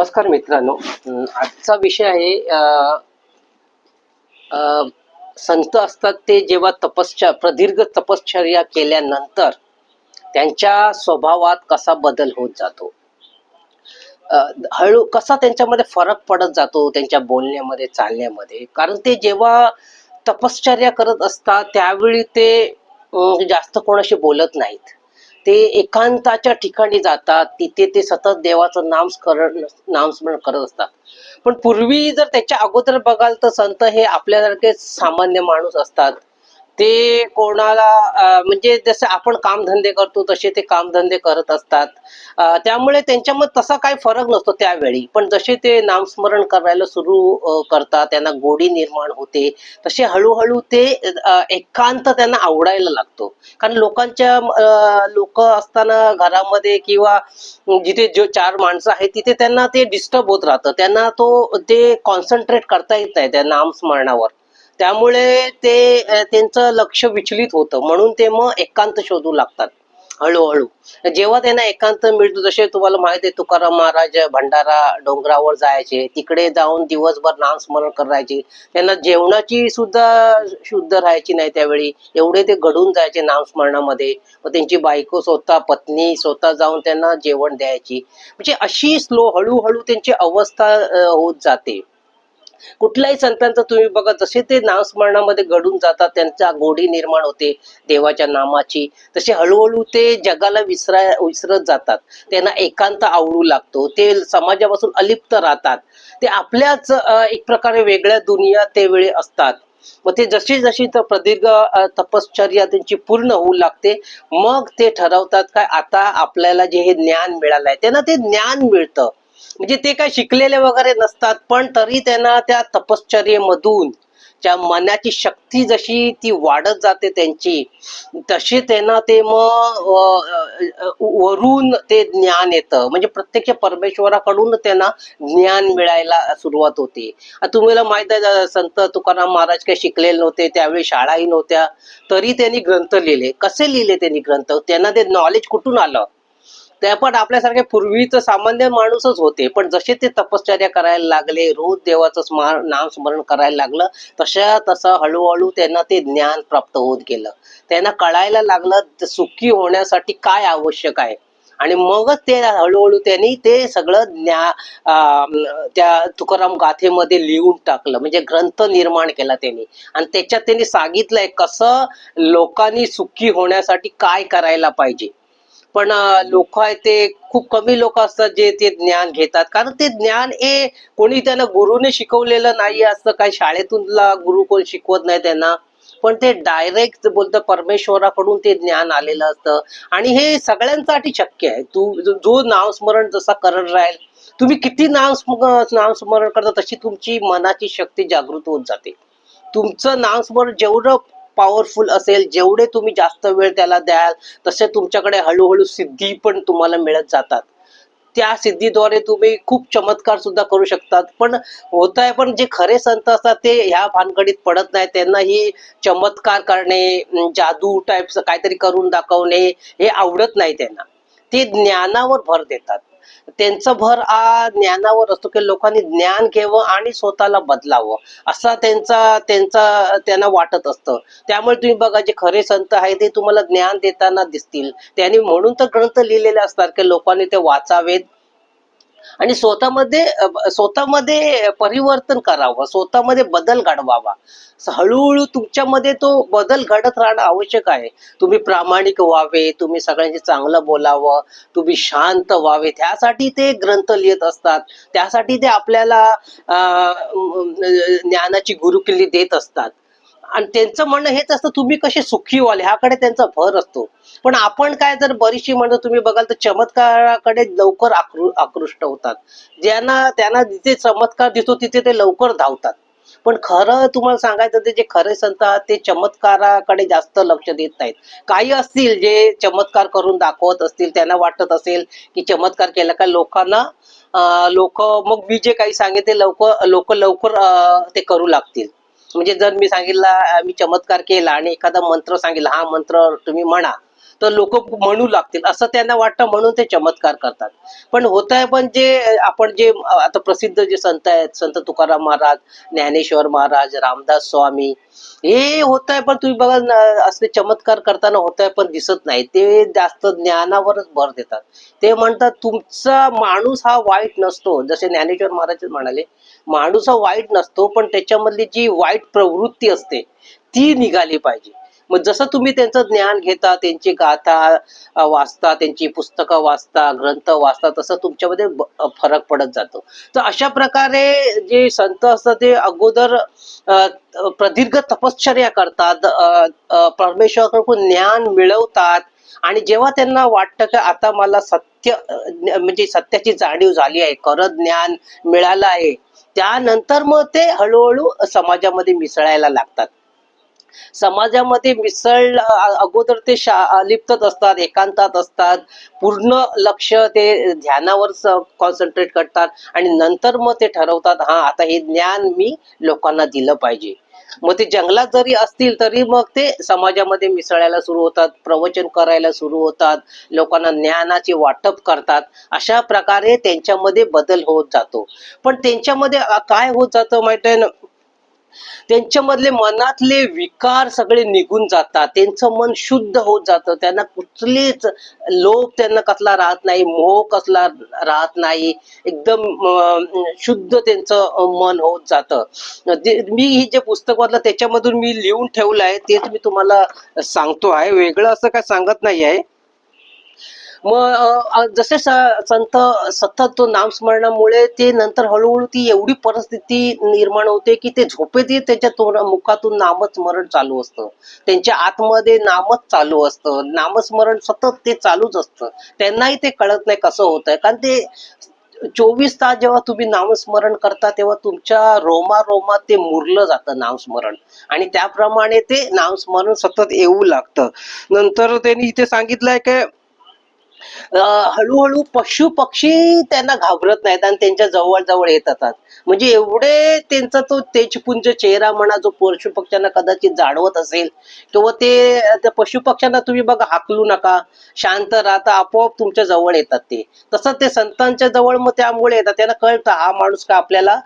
नमस्कार मित्रांनो. आजचा विषय आहे अं, अं, संत असतात ते जेव्हा तपश्चर्या प्रदीर्घ तपश्चर्या केल्यानंतर त्यांच्या स्वभावात कसा बदल होत जातो? हळू कसा त्यांच्यामध्ये फरक पडत जातो त्यांच्या बोलण्यामध्ये चालण्यामध्ये? कारण ते जेव्हा तपश्चर्या करत असतात त्यावेळी ते जास्त कोणाशी बोलत नाहीत. ते एकांताच्या ठिकाणी जातात तिथे ते सतत देवाचं नाम नामस्मरण करत असतात. पण पूर्वी जर त्याच्या अगोदर बघाल तर संत हे आपल्यासारखे सामान्य माणूस असतात. ते कोणाला म्हणजे जसं आपण कामधंदे करतो तसे ते कामधंदे करत असतात. त्यामुळे त्यांच्यामध्ये तसा काही फरक नसतो त्यावेळी. पण जसे ते नामस्मरण करायला सुरू करतात त्यांना गोडी निर्माण होते तसे हळूहळू ते एकांत त्यांना आवडायला लागतो. कारण लोकांच्या लोक असताना घरामध्ये किंवा जिथे जो चार माणसं आहेत तिथे त्यांना ते डिस्टर्ब होत राहतं. त्यांना तो ते कॉन्सन्ट्रेट करता येत नाही त्या नामस्मरणावर. त्यामुळे ते त्यांचं लक्ष विचलित होतं. म्हणून ते मग एकांत शोधू लागतात हळूहळू. जेव्हा त्यांना एकांत मिळतो जसे तुम्हाला माहिती आहे तुकाराम महाराज भंडारा डोंगरावर जायचे. तिकडे जाऊन दिवसभर नामस्मरण करायचे. त्यांना जेवणाची सुद्धा शुद्ध राहायची नाही त्यावेळी. एवढे ते घडून जायचे नामस्मरणामध्ये. मग त्यांची बायको स्वतः पत्नी स्वतः जाऊन त्यांना जेवण द्यायची. म्हणजे अशी स्लो हळूहळू त्यांची अवस्था होत जाते. कुठल्याही संतांचं तुम्ही बघा जसे ते नामस्मरणामध्ये घडून जातात त्यांचा गोडी निर्माण होते देवाच्या नामाची. तसे हळूहळू ते जगाला विसरा विसरत जातात. त्यांना एकांत आवडू लागतो. ते समाजापासून अलिप्त राहतात. ते आपल्याच एक प्रकारे वेगळ्या दुनिया ते वेळी असतात. मग ते जशी जशी तर प्रदीर्घ तपश्चर्या त्यांची पूर्ण होऊ लागते मग ते ठरवतात काय आता आपल्याला जे हे ज्ञान मिळालंय त्यांना ते ज्ञान मिळतं. म्हणजे ते काय शिकलेले वगैरे नसतात पण तरी त्यांना त्या तपश्चर्येमधून त्या मनाची शक्ती जशी ती वाढत जाते त्यांची तशी त्यांना ते मग वरून ते ज्ञान येतं. म्हणजे प्रत्यक्ष परमेश्वराकडून त्यांना ज्ञान मिळायला सुरुवात होते. तुम्हाला माहीत आहे संत तुकाराम महाराज काही शिकलेले नव्हते त्यावेळी शाळाही नव्हत्या तरी त्यांनी ग्रंथ लिहिले. कसे लिहिले त्यांनी ग्रंथ? त्यांना ते नॉलेज कुठून आलं? ते पण आपल्यासारखे पूर्वीच सामान्य माणूसच होते. पण जसे ते तपश्चर्या करायला लागले रोज देवाचं स्मार नाम स्मरण करायला लागलं तशा तसं हळूहळू त्यांना ते ज्ञान प्राप्त होत गेलं. त्यांना कळायला लागलं सुखी होण्यासाठी काय आवश्यक आहे? आणि मगच ते हळूहळू त्यांनी ते सगळं ज्ञा अं, त्या तुकाराम गाथेमध्ये लिहून टाकलं. म्हणजे ग्रंथ निर्माण केला त्यांनी. आणि त्याच्यात त्यांनी सांगितलंय कसं लोकांनी सुखी होण्यासाठी काय करायला पाहिजे. पण लोक आहेत ते खूप कमी लोक असतात जे ते ज्ञान घेतात. कारण ते ज्ञान हे कोणी त्यांना गुरुने शिकवलेलं नाही असतं काही शाळेतूनला गुरु कोण शिकवत नाही त्यांना. पण ते डायरेक्ट बोलतं परमेश्वराकडून ते ज्ञान आलेलं असतं. आणि हे सगळ्यांसाठी शक्य आहे. तू जो- नामस्मरण जसा करत राहील तुम्ही किती नाम नामस्मरण करता तशी तुमची मनाची शक्ती जागृत होत जाते. तुमचं नामस्मरण जेवढं पॉवरफुल असेल जेवढे तुम्ही जास्त वेळ त्याला द्याल तसे तुमच्याकडे हळूहळू सिद्धी पण तुम्हाला मिळत जातात. त्या सिद्धीद्वारे तुम्ही खूप चमत्कार सुद्धा करू शकतात. पण होत आहे पण जे खरे संत असतात ते ह्या भानगडीत पडत नाही त्यांना ही चमत्कार करणे जादू टाईपचं काहीतरी करून दाखवणे हे आवडत नाही त्यांना. ते ज्ञानावर भर देतात. त्यांचा भर हा ज्ञानावर असतो की लोकांनी ज्ञान घ्यावं आणि स्वतःला बदलावं. असा त्यांचा त्यांचा त्यांना वाटत असतं. त्यामुळे तुम्ही बघा जे खरे संत आहे ते तुम्हाला ज्ञान देताना दिसतील. त्यांनी म्हणून तर ग्रंथ लिहिलेले असतात की लोकांनी ते वाचावेत. आणि स्वतःमध्ये स्वतःमध्ये परिवर्तन करावं स्वतःमध्ये बदल घडवावा. हळूहळू तुमच्यामध्ये तो बदल घडत राहणं आवश्यक आहे. तुम्ही प्रामाणिक व्हावे तुम्ही सगळ्यांशी चांगलं बोलावं तुम्ही शांत व्हावे. त्यासाठी ते ग्रंथ लिहित असतात. त्यासाठी ते आपल्याला ज्ञानाची गुरुकिल्ली देत असतात. आणि त्यांचं म्हणणं हेच असतं तुम्ही कसे सुखी व्हाल ह्याकडे त्यांचा भर असतो. पण आपण काय जर बरीचशी म्हणतो तुम्ही बघाल तर चमत्काराकडे लवकर आकृ आकृष्ट होतात. ज्यांना त्यांना जिथे चमत्कार दिसतो तिथे ते लवकर धावतात. पण खरं तुम्हाला सांगायचं ते जे खरे संत आहात ते चमत्काराकडे जास्त लक्ष देत नाहीत. काही असतील जे चमत्कार करून दाखवत असतील त्यांना वाटत असेल की चमत्कार केला का लोकांना लोक मग मी जे काही सांगेल ते लवकर लोक लवकर ते करू लागतील. म्हणजे जर मी सांगितलं मी चमत्कार केला आणि एखादा मंत्र सांगितला हा मंत्र तुम्ही म्हणा तर लोक म्हणू लागतील. असं त्यांना वाटतं म्हणून ते चमत्कार करतात. पण होत आहे पण जे आपण जे आता प्रसिद्ध जे संत आहेत संत तुकाराम महाराज ज्ञानेश्वर महाराज रामदास स्वामी हे होत आहे पण तुम्ही बघा असले चमत्कार करताना होत आहे पण दिसत नाही. ते जास्त ज्ञानावरच भर देतात. ते म्हणतात तुमचा माणूस हा वाईट नसतो. जसे ज्ञानेश्वर महाराज म्हणाले माणूस हा वाईट नसतो पण त्याच्यामधली जी वाईट प्रवृत्ती असते ती निघाली पाहिजे. मग जसं तुम्ही त्यांचं ज्ञान घेता त्यांची गाथा वाचता त्यांची पुस्तकं वाचता ग्रंथ वाचता तसं तुमच्यामध्ये फरक पडत जातो. तर अशा प्रकारे जे संत असतात ते अगोदर प्रदीर्घ तपश्चर्या करतात परमेश्वराकडून ज्ञान मिळवतात आणि जेव्हा त्यांना वाटतं की आता मला सत्य म्हणजे सत्याची जाणीव झाली आहे खरं ज्ञान मिळालं आहे त्यानंतर मग ते हळूहळू समाजामध्ये मिसळायला लागतात. समाजामध्ये मिसळ अगोदर ते शा लिप्तच असतात एकांतात असतात. पूर्ण लक्ष ते ध्यानावर कॉन्सन्ट्रेट करतात आणि नंतर मग ते ठरवतात हा आता हे ज्ञान मी लोकांना दिलं पाहिजे. मग ते जंगलात जरी असतील तरी मग ते समाजामध्ये मिसळायला सुरू होतात प्रवचन करायला सुरू होतात लोकांना ज्ञानाचे वाटप करतात. अशा प्रकारे त्यांच्यामध्ये बदल होत जातो. पण त्यांच्यामध्ये काय होत जातं माहिती आहे ना? त्यांच्यामधले मनातले विकार सगळे निघून जातात. त्यांचं मन शुद्ध होत जातं. त्यांना कुठलीच लोभ त्यांना कसला राहत नाही मोह कसला राहत नाही. एकदम शुद्ध त्यांचं मन होत जातं. मी हे जे पुस्तक वाचलं त्याच्यामधून मी लिहून ठेवलं आहे. तेच मी तुम्हाला सांगतो आहे. वेगळं असं काय सांगत नाही आहे. मग जसे संत सतत तो नामस्मरणामुळे ते नंतर हळूहळू ती एवढी परिस्थिती निर्माण होते की ते झोपेतही त्याच्या तोंड मुखातून नामस्मरण चालू असतं. त्यांच्या आतमध्ये नामच चालू असतं. नामस्मरण सतत ते चालूच असतं. त्यांनाही ते कळत नाही कसं होत आहे कारण ते चोवीस तास जेव्हा तुम्ही नामस्मरण करता तेव्हा तुमच्या रोमा रोमात ते मुरलं जातं नामस्मरण. आणि त्याप्रमाणे ते नामस्मरण सतत येऊ लागतं. नंतर त्यांनी इथे सांगितलंय की हळूहळू पशु पक्षी त्यांना घाबरत नाहीत आणि त्यांच्या जवळ जवळ येत येतात म्हणजे एवढे त्यांचा तो तेजपुंज चेहरा म्हणा जो पशु पक्ष्यांना कदाचित जाणवत असेल किंवा ते त्या पशु पक्ष्यांना तुम्ही बघा हाकलू नका शांत राहता आपोआप तुमच्या जवळ येतात ते. तसं ते संतांच्या जवळ मग त्यामुळे येतात. त्यांना कळतं हा माणूस का आपल्याला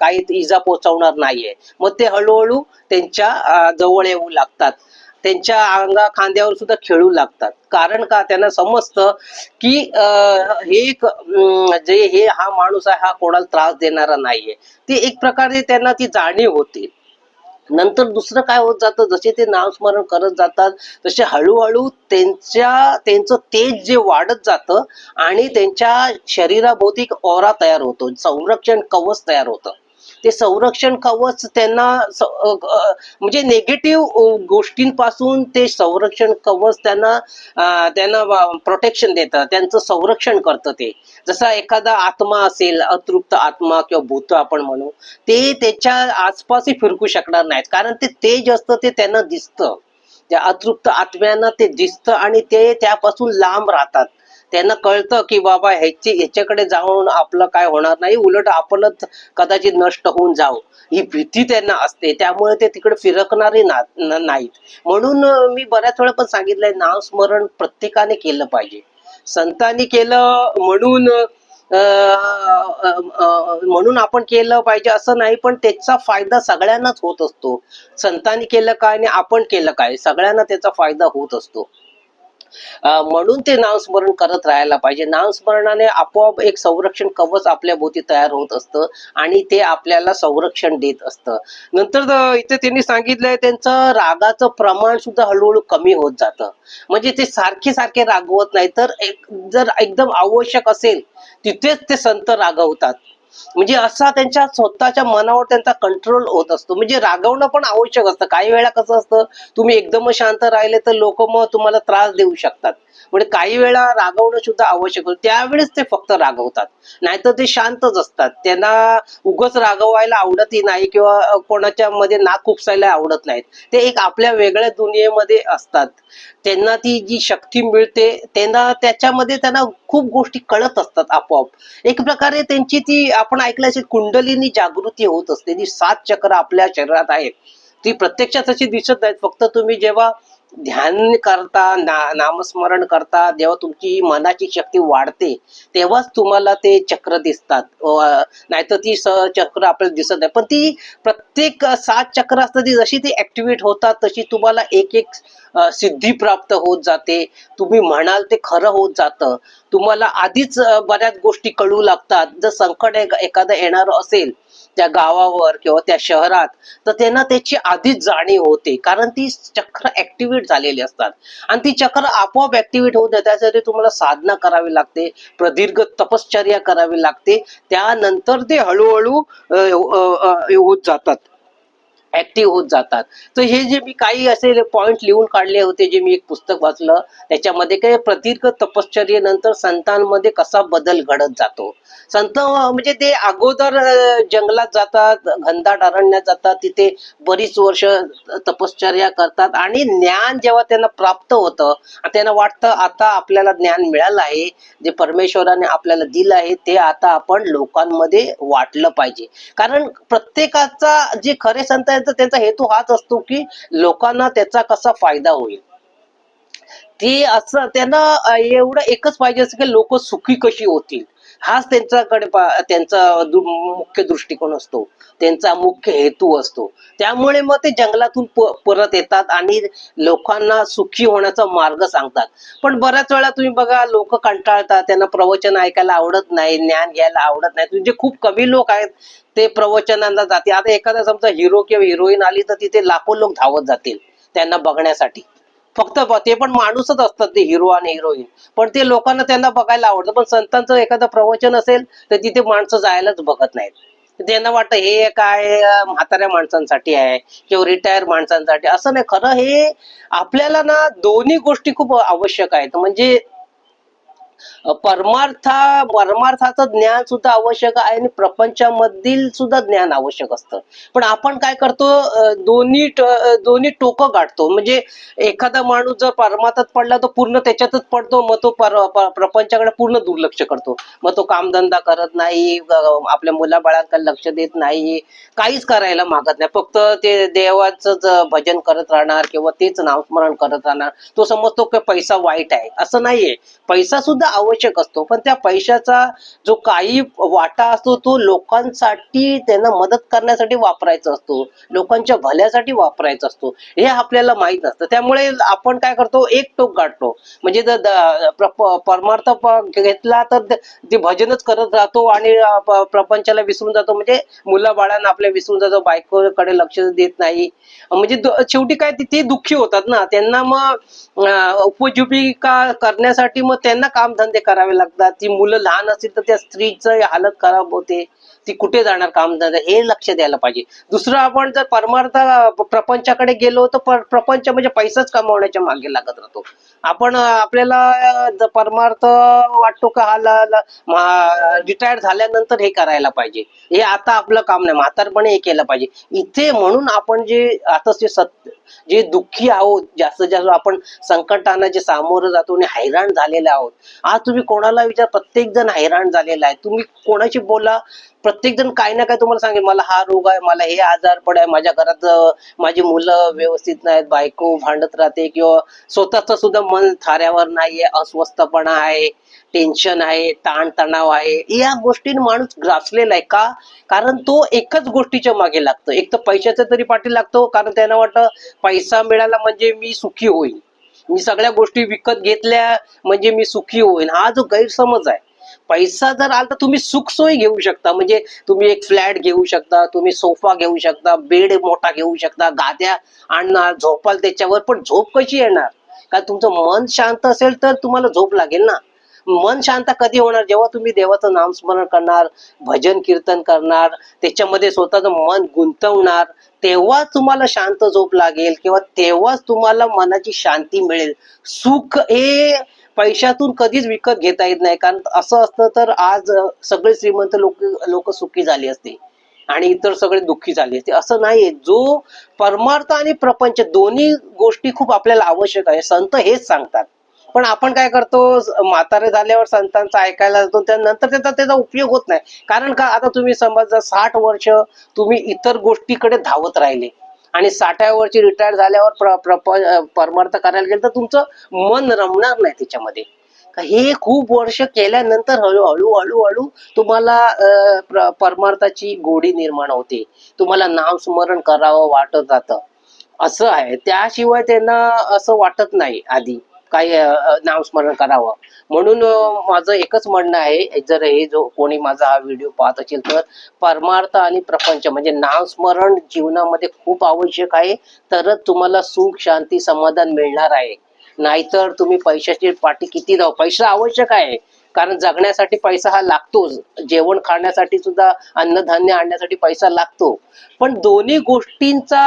काही इजा पोचवणार नाहीये. मग ते हळूहळू त्यांच्या जवळ येऊ लागतात. त्यांच्या अंगा खांद्यावर सुद्धा खेळू लागतात. कारण का? त्यांना समजतं की हे एक जे हे हा माणूस आहे हा कोणाला त्रास देणारा नाहीये. ते एक प्रकारे त्यांना ती जाणीव होते. नंतर दुसरं काय होत जातं? जसे ते नामस्मरण करत जातात तसे हळूहळू त्यांच्या त्यांचं तेज जे वाढत जातं आणि त्यांच्या शरीराभोवती एक ओरा तयार होतो. संरक्षण कवच तयार होतं. ते संरक्षण कवच त्यांना म्हणजे नेगेटिव्ह गोष्टींपासून ते संरक्षण कवच त्यांना त्यांना प्रोटेक्शन देतं त्यांचं संरक्षण करतं ते. जसा एखादा आत्मा असेल अतृप्त आत्मा किंवा भूत आपण म्हणू ते त्याच्या आसपासही फिरकू शकणार नाहीत. कारण ते तेज असतं ते त्यांना दिसतं. त्या अतृप्त आत्म्यांना ते दिसतं आणि ते त्यापासून लांब राहतात. त्यांना कळतं की बाबा ह्याची ह्याच्याकडे जाऊन आपलं काय होणार नाही उलट आपणच कदाचित नष्ट होऊन जाऊ. ही भीती त्यांना असते त्यामुळे ते तिकडे फिरकणारे ना नाहीत. म्हणून मी बऱ्याच वेळा पण सांगितलंय नामस्मरण प्रत्येकाने केलं पाहिजे. संतांनी केलं म्हणून अं, म्हणून आपण केलं पाहिजे असं नाही पण त्याचा फायदा सगळ्यांनाच होत असतो. संतांनी केलं काय आणि आपण केलं काय सगळ्यांना त्याचा फायदा होत असतो. म्हणून ते नामस्मरण करत राहायला पाहिजे. नामस्मरणाने आपोआप एक संरक्षण कवच आपल्या भोवती तयार होत असतं आणि ते आपल्याला संरक्षण देत असतं. नंतर इथे त्यांनी सांगितलंय त्यांचं रागाचं प्रमाण सुद्धा हळूहळू कमी होत जातं. म्हणजे ते सारखे सारखे रागवत नाही तर एक जर एकदम आवश्यक असेल तिथेच ते संत रागवतात. म्हणजे असा त्यांच्या स्वतःच्या मनावर त्यांचा कंट्रोल होत असतो. म्हणजे रागवणं पण आवश्यक असतं. काही वेळा कसं असतं तुम्ही एकदम शांत राहिले तर लोक मग तुम्हाला त्रास देऊ शकतात. म्हणजे काही वेळा रागवणं सुद्धा आवश्यक होतं. त्यावेळेस ते फक्त रागवतात. नाहीतर ते शांतच असतात. त्यांना उगच रागवायला आवडतही नाही किंवा कोणाच्या मध्ये नाक खुपसायला आवडत नाहीत. ते एक आपल्या वेगळ्या दुनियेमध्ये असतात. त्यांना ती जी शक्ती मिळते त्यांना त्याच्यामध्ये त्यांना खूप गोष्टी कळत असतात आपोआप. एक प्रकारे त्यांची ती आपण ऐकलं असेल कुंडलीनी जागृती होत असते. ती सात चक्र आपल्या शरीरात आहेत. ती प्रत्यक्षात अशी दिसत नाहीत. फक्त तुम्ही जेव्हा ध्यान करता ना नामस्मरण करता जेव्हा तुमची मनाची शक्ती वाढते तेव्हाच तुम्हाला ते चक्र दिसतात. नाहीतर ती स चक्र आपल्याला दिसत नाही. पण ती प्रत्येक सात चक्र असतात ती जशी ती ऍक्टिव्हेट होतात तशी तुम्हाला एक एक सिद्धी प्राप्त होत जाते. तुम्ही म्हणाल ते खरं होत जातं. तुम्हाला आधीच बऱ्याच गोष्टी कळू लागतात. जर संकट एखादं येणार असेल त्या गावावर किंवा त्या शहरात तर त्यांना त्याची आधीच जाणीव होते. कारण ती चक्र ऍक्टिव्हेट झालेली असतात. आणि ती चक्र आपोआप ऍक्टिव्हेट होत नाही त्यासाठी तुम्हाला साधना करावी लागते. प्रदीर्घ तपश्चर्या करावी लागते. त्यानंतर ते हळूहळू होत जातात. ऍक्टिव्ह होत जातात. तर हे जे मी काही असे पॉईंट लिहून काढले होते जे मी एक पुस्तक वाचलं त्याच्यामध्ये काय प्रदीर्घ तपश्चर्येनंतर संतांमध्ये कसा बदल घडत जातो. संत म्हणजे ते अगोदर जंगलात जातात घनदाट अरण्यात जातात तिथे बरीच वर्ष तपश्चर्या करतात आणि ज्ञान जेव्हा त्यांना प्राप्त होतं त्यांना वाटतं आता आपल्याला ज्ञान मिळालं आहे जे परमेश्वराने आपल्याला दिलं आहे ते आता आपण लोकांमध्ये वाटलं पाहिजे. कारण प्रत्येकाचा जे खरे संत आहेत तर त्यांचा हेतू हाच असतो की लोकांना त्याचा कसा फायदा होईल. ते असं त्यांना एवढं एकच पाहिजे असं की लोक सुखी कशी होतील. हाच त्यांच्याकडे त्यांचा मुख्य दृष्टिकोन असतो. त्यांचा मुख्य हेतू असतो. त्यामुळे मग ते जंगलातून परत येतात आणि लोकांना सुखी होण्याचा मार्ग सांगतात. पण बऱ्याच वेळा तुम्ही बघा लोक कंटाळतात त्यांना प्रवचन ऐकायला आवडत नाही ज्ञान घ्यायला आवडत नाही. म्हणजे खूप कमी लोक आहेत ते प्रवचनांना जाते आता एखादा समजा हिरो किंवा हिरोईन आली तर तिथे लाखो लोक धावत जातील त्यांना बघण्यासाठी. फक्त ते पण माणूसच असतात ते हिरो आणि हिरोईन पण ते लोकांना त्यांना बघायला आवडतं. पण संतांचं एखादं प्रवचन असेल तर तिथे माणसं जायलाच बघत नाहीत. त्यांना वाटतं हे काय म्हाताऱ्या माणसांसाठी आहे किंवा रिटायर माणसांसाठी. असं नाही. खरं हे आपल्याला ना दोन्ही गोष्टी खूप आवश्यक आहेत. म्हणजे परमार्था परमार्थाचं ज्ञान सुद्धा आवश्यक आहे आणि प्रपंचामधील सुद्धा ज्ञान आवश्यक असतं. पण आपण काय करतो दोन्ही दोन्ही टोकं गाठतो. म्हणजे एखादा माणूस जर परमार्थात पडला तर पूर्ण त्याच्यातच पडतो मग तो पर- प्रपंचाकडे पूर्ण दुर्लक्ष करतो. मग तो कामधंदा करत नाही आपल्या मुलाबाळांकडे लक्ष देत नाही काहीच करायला मागत नाही. फक्त ते देवाचं भजन करत राहणार किंवा तेच नामस्मरण करत राहणार. तो समजतो की पैसा वाईट आहे. असं नाहीये. पैसा सुद्धा आवश्यक असतो. पण त्या पैशाचा जो काही वाटा असतो तो लोकांसाठी त्यांना मदत करण्यासाठी वापरायचा असतो. लोकांच्या भल्यासाठी वापरायचा असतो. हे आपल्याला माहीत नसतं त्यामुळे आपण काय करतो एक टोक गाठतो म्हणजे जर परमार्थ घेतला तर ते भजनच करत राहतो आणि प्रपंचाला विसरून जातो. म्हणजे मुलं बाळांना आपल्या विसरून जातो बायकोकडे लक्ष देत नाही. म्हणजे शेवटी काय ते- दुःखी होतात ना. त्यांना मग उपजीविका करण्यासाठी मग त्यांना काम ते करावे लागतात. ती मुलं लहान असतील तर त्या स्त्रीचं हालत खराब होते. ती कुठे जाणार काम हे लक्ष द्यायला पाहिजे. दुसरं आपण जर परमार्थ प्रपंचाकडे गेलो तर प्रपंच म्हणजे पैसाच कमावण्याच्या मागे लागत राहतो. आपण आपल्याला परमार्थ वाटतो का हा रिटायर झाल्यानंतर हे करायला पाहिजे. हे आता आपलं काम नाही म्हातारपणे हे केलं पाहिजे. इथे म्हणून आपण जे आता जे सत्य जे दुःखी आहोत जास्त जास्त आपण संकटांना जे सामोरं जातो आणि हैराण झालेले आहोत. आज तुम्ही कोणाला विचार प्रत्येक जण हैराण झालेला आहे. तुम्ही कोणाशी बोला प्रत्येक जण काही ना काही तुम्हाला सांगेल मला हा रोग आहे मला हे आजारपण आहे माझ्या घरात माझी मुलं व्यवस्थित नाहीत बायको भांडत राहते किंवा स्वतःच सुद्धा मन थाऱ्यावर नाहीये अस्वस्थपणा आहे टेन्शन आहे ताणतणाव आहे. या गोष्टीने माणूस ग्रासलेला आहे का? कारण तो एकच गोष्टीच्या मागे लागतो. एक तर पैशाचा तरी पाठी लागतो कारण त्यांना वाटतं पैसा मिळाला म्हणजे मी सुखी होईल मी सगळ्या गोष्टी विकत घेतल्या म्हणजे मी सुखी होईल हा जो गैरसमज आहे पैसा जर आला तर तुम्ही सुखसोयी घेऊ शकता. म्हणजे तुम्ही एक फ्लॅट घेऊ शकता तुम्ही सोफा घेऊ शकता बेड मोठा घेऊ शकता गाद्या आणणार झोपाल त्याच्यावर पण झोप कशी येणार? कारण तुमचं मन शांत असेल तर तुम्हाला झोप लागेल ना. मन शांत कधी होणार? जेव्हा तुम्ही देवाचं नामस्मरण करणार भजन कीर्तन करणार त्याच्यामध्ये स्वतःचं मन गुंतवणार तेव्हा तुम्हाला शांत झोप लागेल किंवा तेव्हाच तुम्हाला मनाची शांती मिळेल. सुख हे पैशातून कधीच विकत घेता येत नाही. कारण असं असतं तर आज सगळे श्रीमंत लोक लोक सुखी झाले असते. आणि इतर सगळे दुःखी झाले असते. असं नाहीये. जो परमार्थ आणि प्रपंच दोन्ही गोष्टी खूप आपल्याला आवश्यक आहे. संत हेच सांगतात. पण आपण काय करतो? म्हातारे झाल्यावर संतांचं ऐकायला जातो. त्यानंतर त्याचा त्याचा उपयोग होत नाही. कारण का? आता तुम्ही समजा साठ वर्ष तुम्ही इतर गोष्टीकडे धावत राहिले. आणि साठाव्या वर्षी रिटायर झाल्यावर परमार्थ करायला गेलं तर तुमचं मन रमणार नाही त्याच्यामध्ये. हे खूप वर्ष केल्यानंतर हळूहळू हळूहळू तुम्हाला परमार्थाची गोडी निर्माण होते. तुम्हाला नामस्मरण करावं वाटत जातं. असं आहे. त्याशिवाय त्यांना असं वाटत नाही आधी. काही नामस्मरण करावं. म्हणून माझं एकच म्हणणं आहे जर हे जो कोणी माझा हा व्हिडिओ पाहत असेल तर परमार्थ आणि प्रपंच म्हणजे नामस्मरण जीवनामध्ये खूप आवश्यक आहे. तरच तुम्हाला सुख शांती समाधान मिळणार आहे. नाहीतर तुम्ही पैशाची पाठी किती जाऊ पैसा आवश्यक आहे. कारण जगण्यासाठी पैसा हा लागतोच. जेवण खाण्यासाठी सुद्धा अन्नधान्य आणण्यासाठी पैसा लागतो. पण दोन्ही गोष्टींचा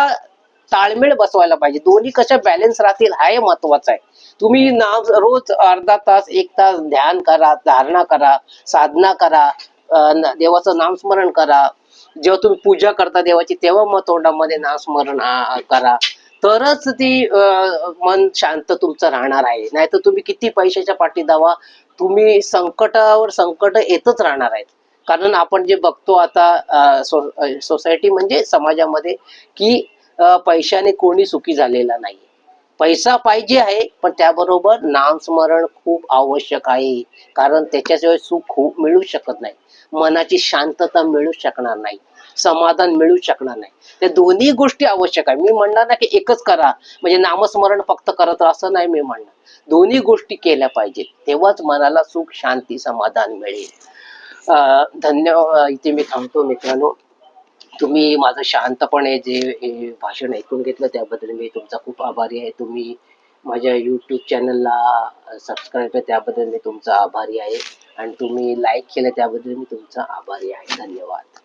ताळमेळ बसवायला पाहिजे. दोन्ही कशा बॅलन्स राहतील हा महत्वाचं आहे. तुम्ही नाम रोज अर्धा तास एक तास ध्यान करा धारणा करा साधना करा देवाचं नामस्मरण करा. जेव्हा तुम्ही पूजा करता देवाची तेव्हा मग तोंडामध्ये नामस्मरण करा. तरच ती मन शांत तुमचं राहणार आहे. नाहीतर तुम्ही किती पैशाच्या पाठी दावा तुम्ही संकटावर संकट येतच राहणार आहेत. कारण आपण जे बघतो आता सो- सोसायटी म्हणजे समाजामध्ये की पैशाने कोणी सुखी झालेला नाही. पैसा पाहिजे आहे पण त्याबरोबर नामस्मरण खूप आवश्यक आहे. कारण त्याच्याशिवाय सुख खूप मिळू शकत नाही. मनाची शांतता मिळू शकणार नाही. समाधान मिळू शकणार नाही. त्या दोन्ही गोष्टी आवश्यक आहे. मी म्हणणार ना की एकच करा. म्हणजे नामस्मरण फक्त करत असं नाही मी म्हणणार. दोन्ही गोष्टी केल्या पाहिजेत. तेव्हाच मनाला सुख शांती समाधान मिळेल. अं, धन्यवाद इथे मी थांबतो मित्रांनो. तुम्ही माझं शांतपणे जे भाषण ऐकून घेतलं त्याबद्दल मी तुमचा खूप आभारी आहे. तुम्ही माझ्या यूट्यूब चॅनलला सबस्क्राईब केलं त्याबद्दल मी तुमचा आभारी आहे. आणि तुम्ही लाईक केलं त्याबद्दल मी तुमचा आभारी आहे. धन्यवाद.